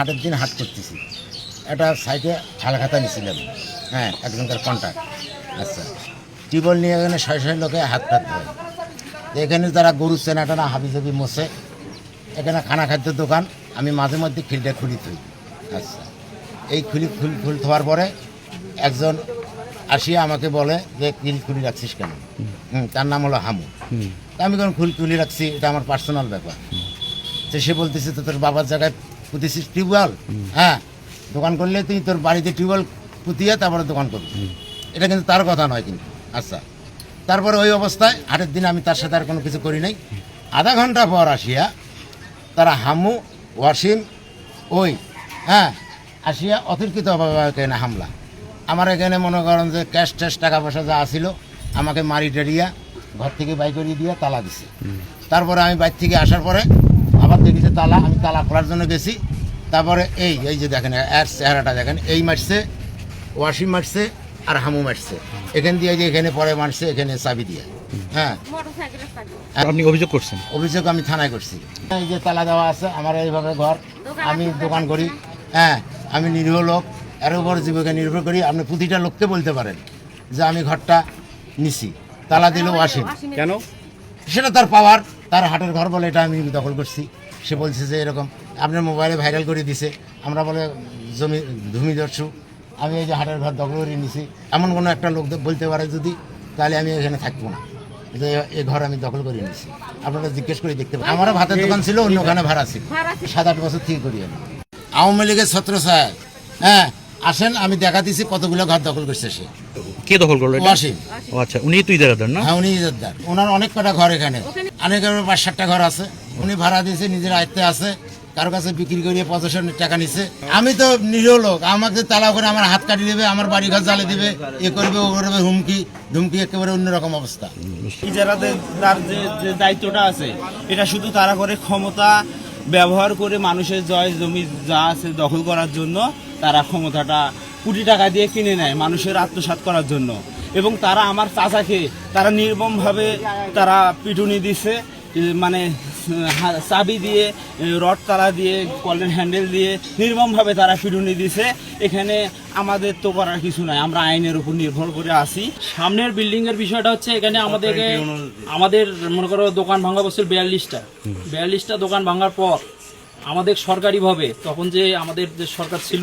হাটের দিন হাট করতেছি। একটা সাইডে হালখাতা নিয়েছিলাম হ্যাঁ একজনকার কন্ট্যাক্ট আচ্ছা। টিউবওয়েল নিয়ে এখানে শয়ে শয়ে লোকে হাত ফাত ধরে। এখানে যারা গরু চেনা টানা হাবি জাবি মোছে এখানে খানা খাদ্যের দোকান আমি মাঝে মধ্যে খিলটা খুলি থই। আচ্ছা। এই খুলি খুল খুল থোয়ার পরে একজন আসিয়া আমাকে বলে যে খিল খুলি রাখছিস কেন? হুম, তার নাম হলো হামু। তা আমি কোন খুল তুলি রাখছি এটা আমার পার্সোনাল ব্যাপার। তো সে বলতেছে তো তোর বাবার জায়গায় পুঁতেছিস টিউবওয়েল। হ্যাঁ দোকান করলে তুই তোর বাড়িতে টিউবওয়েল পুঁতিয়ে তারপরে দোকান করবি। এটা কিন্তু তার কথা নয় কিন্তু। আচ্ছা তারপরে ওই অবস্থায় হাটের দিন আমি তার সাথে আর কোনো কিছু করি নাই। আধা ঘণ্টা পর আসিয়া তারা হামু ওয়াসিম ওই হ্যাঁ আসিয়া অতর্কিতভাবে এখানে হামলা। আমার এখানে মনে করেন যে ক্যাশ ট্যাশ টাকা পয়সা যা আসিল আমাকে মারি টেরিয়া ঘর থেকে বাই করিয়ে দিয়ে তালা দিছে। তারপরে আমি বাইর থেকে আসার পরে তালা আমি তালা খোলার জন্য গেছি। তারপরে এই এই যে দেখেন এর চেহারাটা দেখেন এই মারছে ওয়াসিম মারছে আর হামু মারছে। এখান দিয়ে যে এখানে পরে মারছে এখানে চাবি দিয়ে। হ্যাঁ। আপনি অভিযোগ করছেন? অভিযোগ আমি থানায় করছি। এই যে তালা দেওয়া আছে আমার এইভাবে ঘর আমি দোকান করি। হ্যাঁ আমি নিরীহ লোক এর উপর জীবিকা নির্ভর করি। আপনি প্রতিটা লোককে বলতে পারেন যে আমি ঘরটা নিছি। তালা দিলেও আসেন কেন? সেটা তার পাওয়ার তার হাটের ঘর বলে এটা আমি দখল করছি। সে বলছে যে এরকম আপনার মোবাইলে ভাইরাল করে দিছে। আমরা বলে জমি ধুমি দর্শু আমি এই যে হাটের ঘর দখল করে নিছি। এমন কোনো একটা লোক বলতে পারে যদি তাহলে আমি এখানে থাকব না। যে এই ঘর আমি দখল করে নিছি। আপনারা জিজ্ঞেস করে দেখতে পারেন। আমারও ভাতের দোকান ছিল অন্য ওখানে ভাড়া ছিল। সাত আট বছর থেকে করি আমি। আওয়ামী লীগের ছত্র সাহেব হ্যাঁ আসেন আমি দেখা দিছি কতগুলো ঘর দখল করছে সে। কে দখল করল? ওয়াসিম। ও আচ্ছা উনি তুই দেখাদার না? হ্যাঁ উনি ইজারদার। ওনার অনেক কটা ঘর এখানে। অনেক পাঁচ সাতটা ঘর আছে। উনি ভাড়া দিয়েছে, নিজের আয়ত্তে আছে, কারও কাছে বিক্রি করিয়ে পঁচাশন টাকা নিছে। আমি তো নিরীহ লোক, আমাকে তালা করে আমার হাত কাটি দেবে, আমার বাড়ি ঘর জ্বালে দিবে, এ করবে, ও করবে, হুমকি ধুমকি একেবারে অন্যরকম অবস্থা। ইজারাদের তার যে দায়িত্বটা আছে, এটা শুধু তারা করে ক্ষমতা ব্যবহার করে মানুষের জয়, জমি যা আছে দখল করার জন্য তারা ক্ষমতাটা কোটি টাকা দিয়ে কিনে নেয় মানুষের আত্মসাৎ করার জন্য। এবং তারা আমার চাচাকে, তারা নির্মমভাবে তারা পিটুনি দিছে। মানে চাবি দিয়ে রড তালা দিয়ে কলের হ্যান্ডেল দিয়ে নির্মমভাবে তারা পিটুনি দিছে। এখানে আমাদের তো করার কিছু নাই আমরা আইনের উপর নির্ভর করে আসি সামনের বিল্ডিং এর বিষয়টা হচ্ছে এখানে আমাদেরকে আমাদের মনে করো দোকান ভাঙা বছর বিয়াল্লিশটা। বিয়াল্লিশটা দোকান ভাঙার পর আমাদের সরকারিভাবে তখন যে আমাদের যে সরকার ছিল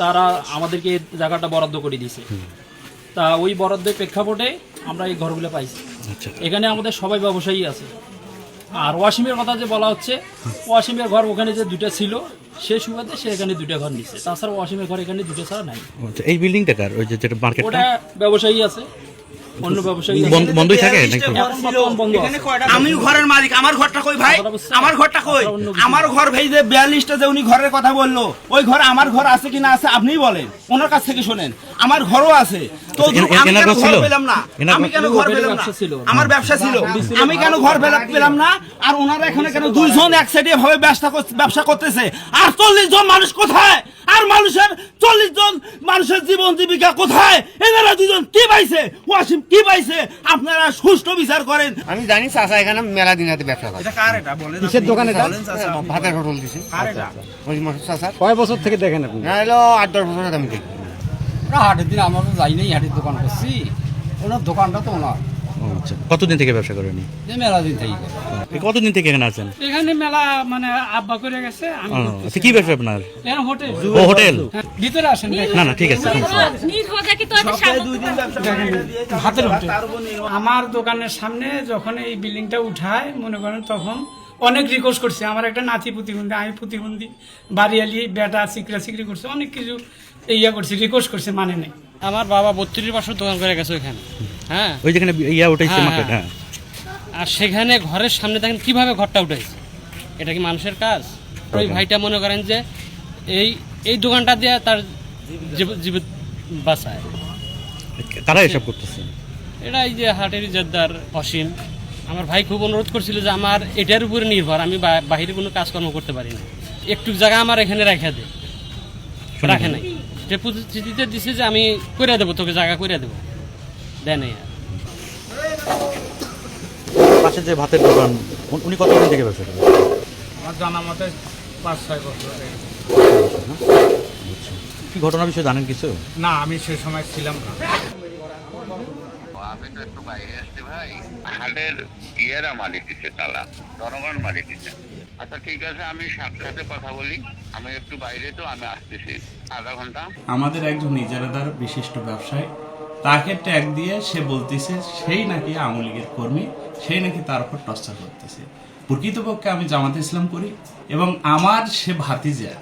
তারা আমাদেরকে জায়গাটা বরাদ্দ করে দিয়েছে। তা ওই বরাদ্দের প্রেক্ষাপটে আমরা এই ঘরগুলো পাইছি। আচ্ছা। এখানে আমাদের সবাই ব্যবসায়ী আছে। আর ওয়াসিমের কথা যে বলা হচ্ছে ওয়াসিমের ঘর ওখানে যে দুটা ছিল সে সুবাদে সে এখানে দুটা ঘর নিচ্ছে তাছাড়া ওয়াসিমের ঘর এখানে দুটো ছাড়া নাই। আচ্ছা এই বিল্ডিংটা কার? ওই যে যেটা মার্কেট ওটা ব্যবসায়ী আছে। অন্য ব্যবসায়ী বন্ধই থাকে নাকি? এখন বর্তমান বন্ধ আছে। আমি ঘরের মালিক আমার ঘরটা কই ভাই? আমার ঘরটা কই? কথাটা অন্য কিছু আমার ঘর ভাই যে বিয়াল্লিশটা যে উনি ঘরের কথা বলল ওই ঘর আমার ঘর আছে কি না আছে আপনিই বলেন ওনার কাছ থেকে শোনেন। আমার ঘরও আছে। তো আচ্ছা, আমি কেন ঘর পেলাম না? আমি কেন ঘর পেলাম না? আমার ব্যবসা ছিল। আমি কেন ঘর পেলাম না? আর ওনারা এখানে কেন দুইজন এক সাইডে ভাবে ব্যবসা ব্যবসা করতেছে। আর চল্লিশ জন মানুষ কোথায়? আর মানুষের চল্লিশ জন মানুষের জীবন জীবিকা কোথায়? এনারা দুজন কি পাইছে? ওয়াসিম কি পাইছে? আপনারা সুষ্ঠু বিচার করেন। আমি জানি চাষা এখানে মেলা দিন হাতে ব্যবসা করে। এটা কার এটা? বলেন কিসের দোকান এটা? ভাতের হোটেল দিছে। কার এটা? ওই মশার চাষা কয় বছর থেকে দেখেন আপনি? না এলো আট দশ বছর আমি দেখি। হাটের দিন আমরা তো যাই নাই হাটের দোকান করছি। ওনার দোকানটা তো ওনার আচ্ছা কতদিন থেকে ব্যবসা করেন যে মেলা দিন থেকে। কতদিন থেকে এখানে আছেন? এখানে মেলা মানে আব্বা করে গেছে আমি আচ্ছা কি ব্যবসা আপনার? হোটেল। ও হোটেল। ভিতরে আসেন না না ঠিক আছে ভাতের হোটেল আমার দোকানের সামনে যখন এই বিল্ডিংটা উঠায় মনে করেন তখন অনেক রিকোয়েস্ট করছে। আমার একটা নাতি প্রতিবন্ধী আমি প্রতিবন্ধী বাড়িয়ালি বেটা চিকরা চিকরি করছে অনেক কিছু ইয়া করছে রিকোয়েস্ট করছে মানে নেই। আমার বাবা বত্রিশ বছর দোকান করে গেছে ওইখানে। হ্যাঁ? ওই যেখানে ইয়া উঠেছে হ্যাঁ, মার্কেট হ্যাঁ। আর সেখানে ঘরের সামনে দেখেন কীভাবে ঘরটা উঠেছে এটা কি মানুষের কাজ? ওই ভাইটা মনে করেন যে এই এই দোকানটা দিয়ে তার জীব- জীবিত বাঁচায়। কারা এসব করতেছে? এটা এই যে হাটের জেদ্দার অসীম। আমার ভাই খুব অনুরোধ করছিল যে আমার এটার উপরে নির্ভর আমি বাহিরে কোনো কাজকর্ম করতে পারি না। একটু জায়গা আমার এখানে রেখে দে। রাখে নাই। যে প্রতিশ্রুতিতে দিছে যে আমি করে দেবো তোকে জায়গা করে দেবো। দেন পাশে যে ভাতের দোকান উনি কতদিন থেকে ব্যবসা করেন? আমার জানা মতে পাঁচ ছয় বছর কি ঘটনার বিষয়ে জানেন কিছু? না আমি সে সময় ছিলাম না। আমি তো একটু বাইরে আসছি ভাই। হাটের ইয়েরা মালিক দিচ্ছে তালা। জনগণ মালিক দিচ্ছে আচ্ছা ঠিক আছে, আমি সাক্ষাতে কথা বলি। আমি একটু বাইরে তো, আমি আসতেছি। আধা ঘণ্টা। আমাদের একজন ইজারাদার, বিশিষ্ট ব্যবসায়ী, তাকে ট্যাগ দিয়ে সে বলতেছে, সেই নাকি আওয়ামী লীগের কর্মী, সেই নাকি তার উপর টর্চার করতেছে। প্রকৃতপক্ষে আমি জামাতে ইসলাম করি এবং আমার সে ভাতিজা,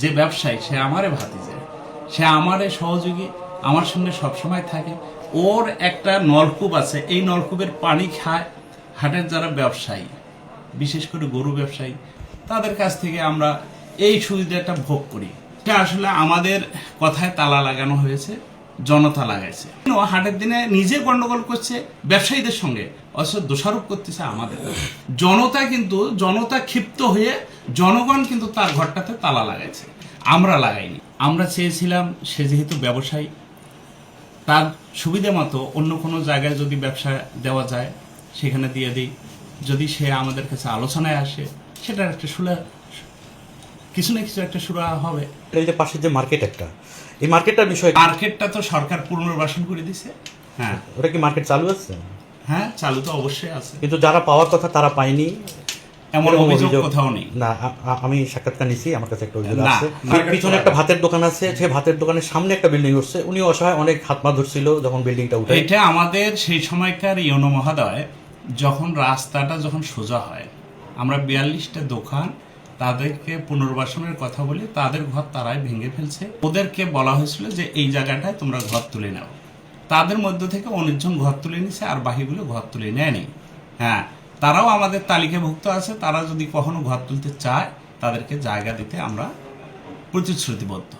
যে ব্যবসায়ী, সে আমারে ভাতিজা, সে আমারে সহযোগী, আমার সঙ্গে সবসময় থাকে। ওর একটা নলকূপ আছে, এই নলকূপের পানি খায় হাটের যারা ব্যবসায়ী। বিশেষ করে গরু ব্যবসায়ী, তাদের কাছ থেকে আমরা এই সুবিধাটা ভোগ করি। এটা আসলে আমাদের কথায় তালা লাগানো হয়েছে, জনতা লাগাইছে। হাটের দিনে নিজে গন্ডগোল করছে ব্যবসায়ীদের সঙ্গে, অথচ দোষারোপ করতেছে আমাদের। জনতা কিন্তু, জনতা ক্ষিপ্ত হয়ে জনগণ কিন্তু তার ঘরটাতে তালা লাগাইছে। আমরা লাগাইনি। আমরা চেয়েছিলাম সে যেহেতু ব্যবসায়ী, তার সুবিধা মতো অন্য কোনো জায়গায় যদি ব্যবসা দেওয়া যায়, সেখানে দিয়ে দিই। যদি সে আমাদের কাছে আলোচনায় আসে সেটার একটা সুরা কিছু না কিছু একটা সুরা হবে। এই যে পাশে যে মার্কেট একটা। এই মার্কেটটার বিষয়ে মার্কেটটা তো সরকার পুনর্বাসন করে দিছে। হ্যাঁ। ওটা কি মার্কেট চালু আছে? হ্যাঁ চালু তো অবশ্যই আছে। কিন্তু যারা পাওয়ার কথা তারা পায়নি। এমন অভিযোগ কোথাও নেই। না আমি সাক্ষাৎকার নিছি আমার কাছে একটা অভিযোগ আছে। পিছনে একটা ভাতের দোকান আছে সে ভাতের দোকানের সামনে একটা বিল্ডিং উঠছে। উনি অসহায় অনেক হাত পা ধরছিল যখন বিল্ডিংটা উঠে। এটা আমাদের সেই সময়কার ইয়নো মহোদয় যখন রাস্তাটা যখন সোজা হয়, আমরা বিয়াল্লিশটা দোকান তাদেরকে পুনর্বাসনের কথা বলি, তাদের ঘর তারাই ভেঙে ফেলছে। ওদেরকে বলা হয়েছিল যে এই জায়গাটায় তোমরা ঘর তুলে নাও। তাদের মধ্য থেকে অনেকজন ঘর তুলে নিছে আর বাকিগুলো ঘর তুলে নেয়নি। হ্যাঁ তারাও আমাদের তালিকাভুক্ত আছে, তারা যদি কখনো ঘর তুলতে চায়, তাদেরকে জায়গা দিতে আমরা প্রতিশ্রুতিবদ্ধ।